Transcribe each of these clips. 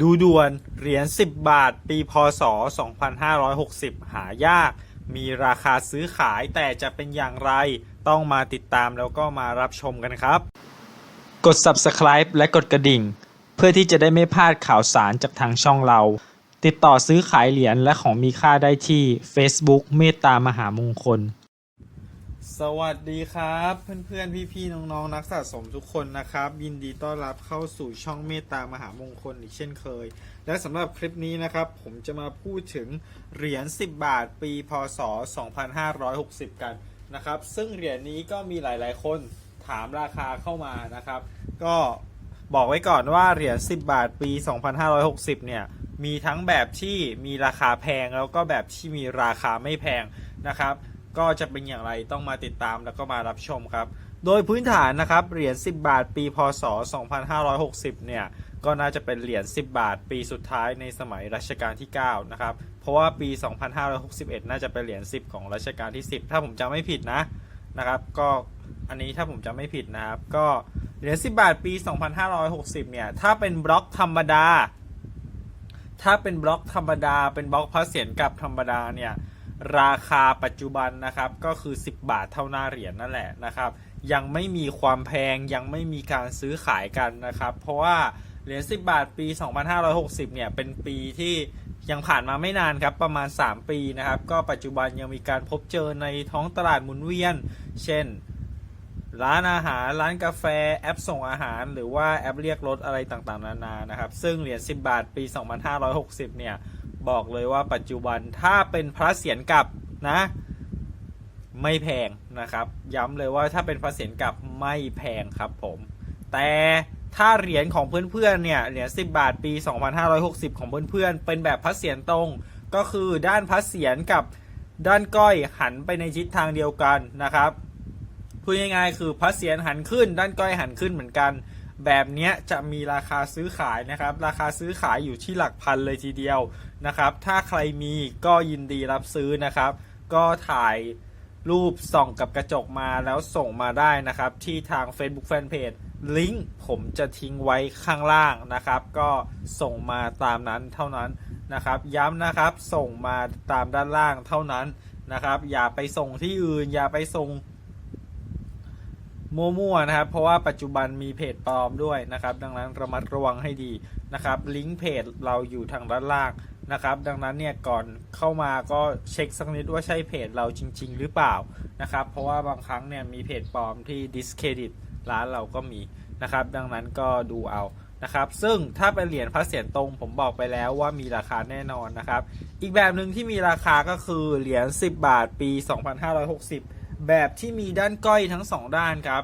ดูด่วนเหรียญ 10 บาท ปีพศ 2560 หายาก มีราคาซื้อขายแต่จะเป็นอย่างไร ต้องมาติดตามแล้วก็มารับชมกันครับ กด subscribe และกดกระดิ่ง เพื่อที่จะได้ไม่พลาดข่าวสารจากทางช่องเรา ติดต่อซื้อขายเหรียญและของมีค่าได้ที่ Facebook เมตตามหามงคล สวัสดีครับ เพื่อนๆ พี่ๆ น้องๆ นักสะสมทุกคนนะครับ ยินดีต้อนรับเข้าสู่ช่องเมตตามหามงคลอีกเช่นเคย และสำหรับคลิปนี้นะครับ ผมจะมาพูดถึงเหรียญ 10 บาทปีพศ 2560 กันนะครับ ซึ่งเหรียญนี้ก็มีหลายๆ คนถามราคาเข้ามานะครับ ก็บอกไว้ก่อนว่าเหรียญ 10 บาทปี 2560 เนี่ยมีทั้งแบบที่มีราคาแพงแล้วก็แบบที่มีราคาไม่แพงนะครับ ก็จะเป็นอย่างไรต้องมาติดตามแล้วก็มารับชมครับ โดยพื้นฐานนะครับเหรียญ 10 บาทปีพศ 2560 เนี่ยก็น่าจะเป็นเหรียญ 10 บาท ปีสุดท้ายในสมัยรัชกาลที่ 9 นะครับ เพราะว่าปี 2561 น่าจะเป็นเหรียญ 10 ของรัชกาลที่ 10 ถ้าผมจำไม่ผิดนะนะครับ ก็อันนี้ถ้าผมจำไม่ผิดนะครับ ก็เหรียญ 10 บาท ปี 2560 เนี่ย ถ้าเป็นบล็อกธรรมดา ถ้าเป็นบล็อกธรรมดา เป็นบล็อกพระเศียรกับธรรมดาเนี่ย ราคาปัจจุบันนะครับก็คือ 10 บาทเท่าหน้าเหรียญนั่นแหละนะครับ ยังไม่มีความแพงยังไม่มีการซื้อขายกันนะครับ เพราะว่าเหรียญ10 บาทปี 2560 เนี่ยเป็นปีที่ยังผ่านมาไม่นานครับประมาณ 3 ปีนะครับ ก็ปัจจุบันยังมีการพบเจอในท้องตลาดหมุนเวียน เช่น ร้านอาหาร ร้านกาแฟ แอปส่งอาหาร หรือว่าแอปเรียกรถอะไรต่างๆ นานานะครับ ซึ่งเหรียญ10 บาทปี 2560 เนี่ย บอกเลยว่าปัจจุบันถ้าเป็นพระเศียรกลับนะ ไม่แพงนะครับ ย้ำเลยว่าถ้าเป็นพระเศียรกลับไม่แพงครับผม แต่ถ้าเหรียญของเพื่อนๆเนี่ยเหรียญ10 บาทปี 2560 ของเพื่อนๆเป็นแบบพระเศียรตรงก็คือด้านพระเศียรกับด้านก้อยหันไปในทิศทางเดียวกันนะครับพูดง่ายๆคือพระเศียรหันขึ้น ด้านก้อยหันขึ้นเหมือนกัน แบบนี้จะมีราคาซื้อขายนะครับ ราคาซื้อขายอยู่ที่หลักพันเลยทีเดียว นะครับ ถ้าใครมีก็ยินดีรับซื้อนะครับ ก็ถ่ายรูปส่องกับกระจกมาแล้วส่งมาได้นะครับ ที่ทาง Facebook Fanpage ลิงก์ผมจะทิ้งไว้ข้างล่างนะครับ ก็ส่งมาตามนั้นเท่านั้นนะครับ ย้ำนะครับส่งมาตามด้านล่างเท่านั้นนะครับ อย่าไปส่งที่อื่น อย่าไปส่งมั่วๆนะครับ เพราะว่าปัจจุบันมีเพจปลอมด้วยนะครับ ดังนั้นระมัดระวังให้ดีนะครับ ลิงก์เพจเราอยู่ทางด้านล่าง นะครับ ดังนั้นเนี่ยก่อนเข้ามาก็เช็คสักนิดว่าใช่เพจเราจริง ๆ หรือเปล่านะครับ เพราะว่าบางครั้งเนี่ยมีเพจปลอมที่ discredit ร้านเราก็มีนะครับ ดังนั้นก็ดูเอานะครับ ซึ่งถ้าเป็นเหรียญพระเศียรตรงผมบอกไปแล้วว่ามีราคาแน่นอนนะครับ อีกแบบหนึ่งที่มีราคาก็คือเหรียญ10 บาทปี 2560 แบบที่มีด้านก้อยทั้งสองด้านครับ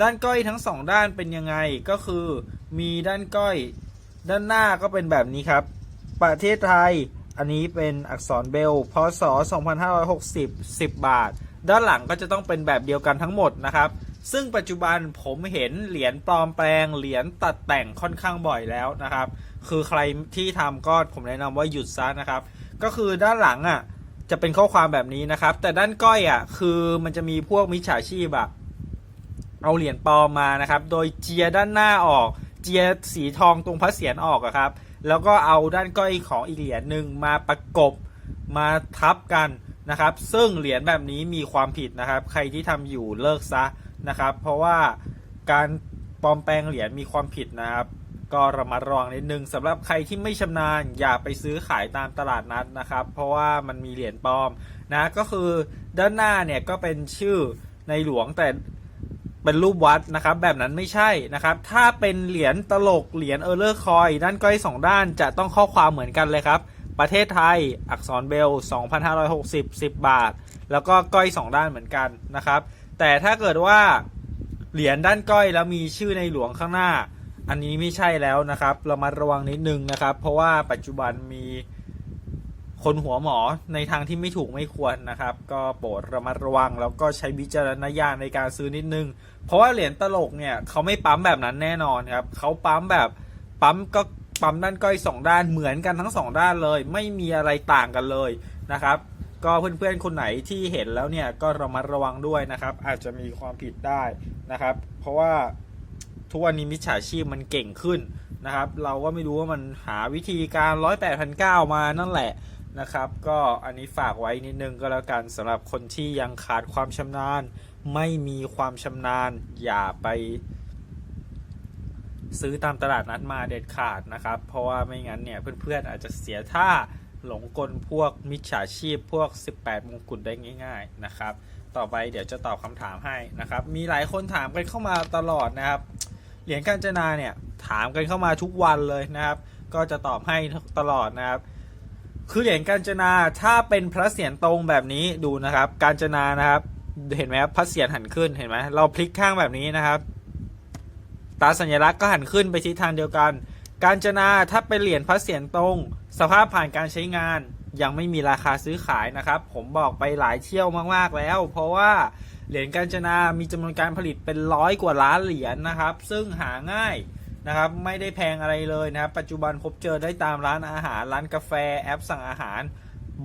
ด้านก้อยทั้งสองด้านเป็นยังไงก็คือมีด้านก้อย ด้านหน้าก็เป็นแบบนี้ครับ ประเทศไทย อันนี้เป็นอักษรเบลพศ 2560 10 บาท ด้านหลังก็จะต้องเป็นแบบเดียวกันทั้งหมดนะครับ ซึ่งปัจจุบันผมเห็นเหรียญปลอมแปลง เหรียญตัดแต่งค่อนข้างบ่อยแล้วนะครับ คือใครที่ทำก็ผมแนะนำว่าหยุดซะนะครับ ก็คือด้านหลังอะจะเป็นข้อความแบบนี้นะครับ แต่ด้านก้อยอะคือมันจะมีพวกมิจฉาชีพอะเอาเหรียญปลอมมานะครับ โดยเจียด้านหน้าออก เจียสีทองตรงพระเศียรออกอะครับ แล้วก็เอาด้านก้อยของอีกเหรียญหนึ่งมาประกบมาทับกันนะครับ ซึ่งเหรียญแบบนี้มีความผิดนะครับ ใครที่ทำอยู่เลิกซะนะครับ เพราะว่าการปลอมแปลงเหรียญมีความผิดนะครับ ก็ระมัดระวังนิดนึงสำหรับใครที่ไม่ชำนาญอย่าไปซื้อขายตามตลาดนัดนะครับ เพราะว่ามันมีเหรียญปลอมนะก็คือด้านหน้าเนี่ยก็เป็นชื่อในหลวงแต่ เป็นรูปวัดนะครับ แบบนั้นไม่ใช่นะครับ ถ้าเป็นเหรียญตลกเหรียญเออร์เลอร์คอยด้านก้อยสองด้านจะต้องข้อความเหมือนกันเลยครับ ประเทศไทยอักษรเบล 2,560 10 บาท แล้วก็ก้อยสองด้านเหมือนกันนะครับ แต่ถ้าเกิดว่าเหรียญด้านก้อยแล้วมีชื่อในหลวงข้างหน้า อันนี้ไม่ใช่แล้วนะครับ เรามาระวังนิดนึงนะครับ เพราะว่าปัจจุบันมี คนหัวหมอในทางที่ไม่ถูกไม่ควรนะครับ ก็โปรดระมัดระวัง แล้วก็ใช้วิจารณญาณในการซื้อนิดนึง เพราะว่าเหรียญตลกเนี่ยเขาไม่ปั๊มแบบนั้นแน่นอนครับเขาปั๊มแบบปั๊มก็ปั๊มด้านก้อยสองด้านเหมือนกันทั้งสองด้านเลย ไม่มีอะไรต่างกันเลยนะครับ ก็เพื่อนๆคนไหนที่เห็นแล้วเนี่ยก็ระมัดระวังด้วยนะครับ อาจจะมีความผิดได้นะครับ เพราะว่าทุกวันนี้มิจฉาชีพมันเก่งขึ้นนะครับ เราก็ไม่รู้ว่ามันหาวิธีการร้อยแปดพันเก้ามานั่นแหละ นะครับ ก็อันนี้ฝากไว้นิดนึงก็แล้วกันสำหรับคนที่ยังขาดความชำนาญ ไม่มีความชำนาญ อย่าไป ซื้อตามตลาดนัดมาเด็ดขาดนะครับ เพราะว่าไม่งั้นเนี่ยเพื่อนๆอาจจะเสียท่าหลงกลพวกมิจฉาชีพพวก 18 มงกุฎได้ง่าย ๆนะครับ ต่อไปเดี๋ยวจะตอบคำถามให้นะครับ มีหลายคนถามกันเข้ามาตลอดนะครับ เหรียญกาญจนาเนี่ยถามกันเข้ามาทุกวันเลยนะครับ ก็จะตอบให้ตลอดนะครับ คือเหรียญกาญจนาถ้าเป็นพระเศียรตรงแบบนี้ดูนะครับ กาญจนานะครับเห็นไหมครับพระเศียรหันขึ้นเห็นไหมเราพลิกข้างแบบนี้นะครับ ตาสัญลักษณ์ก็หันขึ้นไปทิศทางเดียวกัน การจนาถ้าเป็นเหรียญพระเศียรตรง สภาพผ่านการใช้งานยังไม่มีราคาซื้อขายนะครับ ผมบอกไปหลายเที่ยวมากๆแล้ว เพราะว่าเหรียญกาญจนามีจำนวนการผลิตเป็นร้อยกว่าล้านเหรียญนะครับ ซึ่งหาง่าย นะครับ ไม่ได้แพงอะไรเลยนะครับปัจจุบันพบเจอได้ตามร้านอาหาร ร้านกาแฟแอปสั่งอาหาร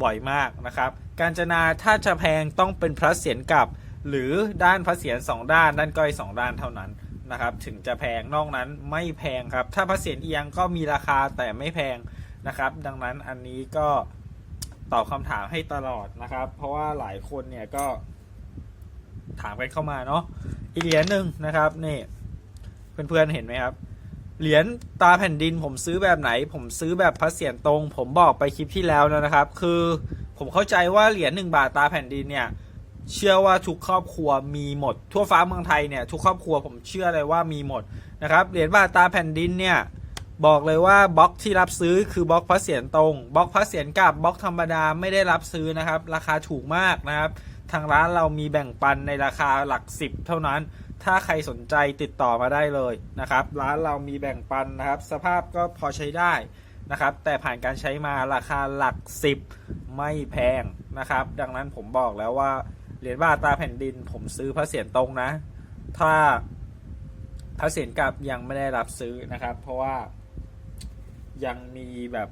บ่อยมากนะครับ การจนาถ้าจะแพงต้องเป็นพระเศียรกับ หรือด้านพระเศียรสองด้าน ด้านก้อยสองด้านเท่านั้นนะครับ ถึงจะแพงนอกนั้นไม่แพงครับ ถ้าพระเศียรเอียงก็มีราคาแต่ไม่แพงนะครับ ดังนั้นอันนี้ก็ตอบคำถามให้ตลอดนะครับ เพราะว่าหลายคนเนี่ยก็ถามกันเข้ามาเนาะอีกเหรียญหนึ่งนะครับนี่เพื่อนๆเห็นไหมครับ เหรียญตาแผ่นดินผมซื้อแบบไหน ผมซื้อแบบพระเศียรตรง ผมบอกไปคลิปที่แล้วนะครับ คือผมเข้าใจว่าเหรียญหนึ่งบาทตาแผ่นดินเนี่ยเชื่อว่าทุกครอบครัวมีหมด ทั่วฟ้าเมืองไทยเนี่ยทุกครอบครัวผมเชื่อเลยว่ามีหมดนะครับเหรียญบาทตาแผ่นดินเนี่ยบอกเลยว่าบล็อกที่รับซื้อคือบล็อกพระเศียรตรงบล็อกพระเศียรกับบล็อกธรรมดาไม่ได้รับซื้อนะครับ ราคาถูกมากนะครับ ทางร้านเรามีแบ่งปันในราคาหลักสิบเท่านั้น ถ้าใครสนใจติดต่อมาได้เลยนะครับ ร้านเรามีแบ่งปันนะครับ สภาพก็พอใช้ได้นะครับ แต่ผ่านการใช้มาราคาหลักสิบไม่แพงนะครับ ดังนั้นผมบอกแล้วว่าเหรียญบาทตาแผ่นดิน ผมซื้อพระเศียรตรงนะ ถ้าพระเศียรกลับยังไม่ได้รับซื้อนะครับ เพราะว่ายังมีแบบ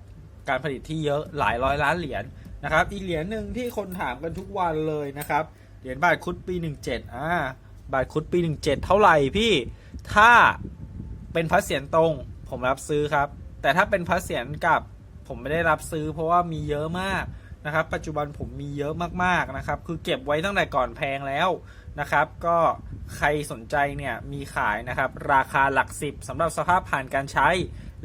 การผลิตที่เยอะหลายร้อยล้านเหรียญ นะครับอีกเหรียญหนึ่งที่คนถามกันทุกวันเลยนะครับเหรียญบาทคุดปี 17อ่าบาทคุดปี 17 เท่าไหร่พี่ถ้าเป็นพระเศียรตรง ผมรับซื้อครับ แต่ถ้าเป็นพระเศียรกับผมไม่ได้รับซื้อ เพราะว่ามีเยอะมากนะครับ ปัจจุบันผมมีเยอะมากๆนะครับ คือเก็บไว้ตั้งแต่ก่อนแพงแล้วนะครับ ก็ใครสนใจเนี่ยมีขายนะครับ ราคาหลักสิบสำหรับสภาพผ่านการใช้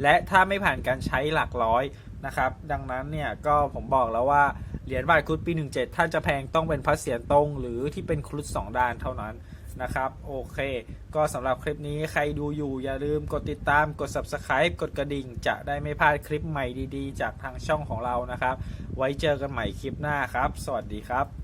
และถ้าไม่ผ่านการใช้หลักร้อย นะครับ ดังนั้นเนี่ยก็ผมบอกแล้วว่าเหรียญบาทครุฑปี 17 ถ้าจะแพงต้องเป็นพระเศียรตรง หรือที่เป็นครุฑสองด้านเท่านั้นนะครับ โอเค ก็สำหรับคลิปนี้ใครดูอยู่อย่าลืมกดติดตามกด subscribe กดกระดิ่ง จะได้ไม่พลาดคลิปใหม่ดีๆ จากทางช่องของเรานะครับ ไว้เจอกันใหม่คลิปหน้าครับ สวัสดีครับ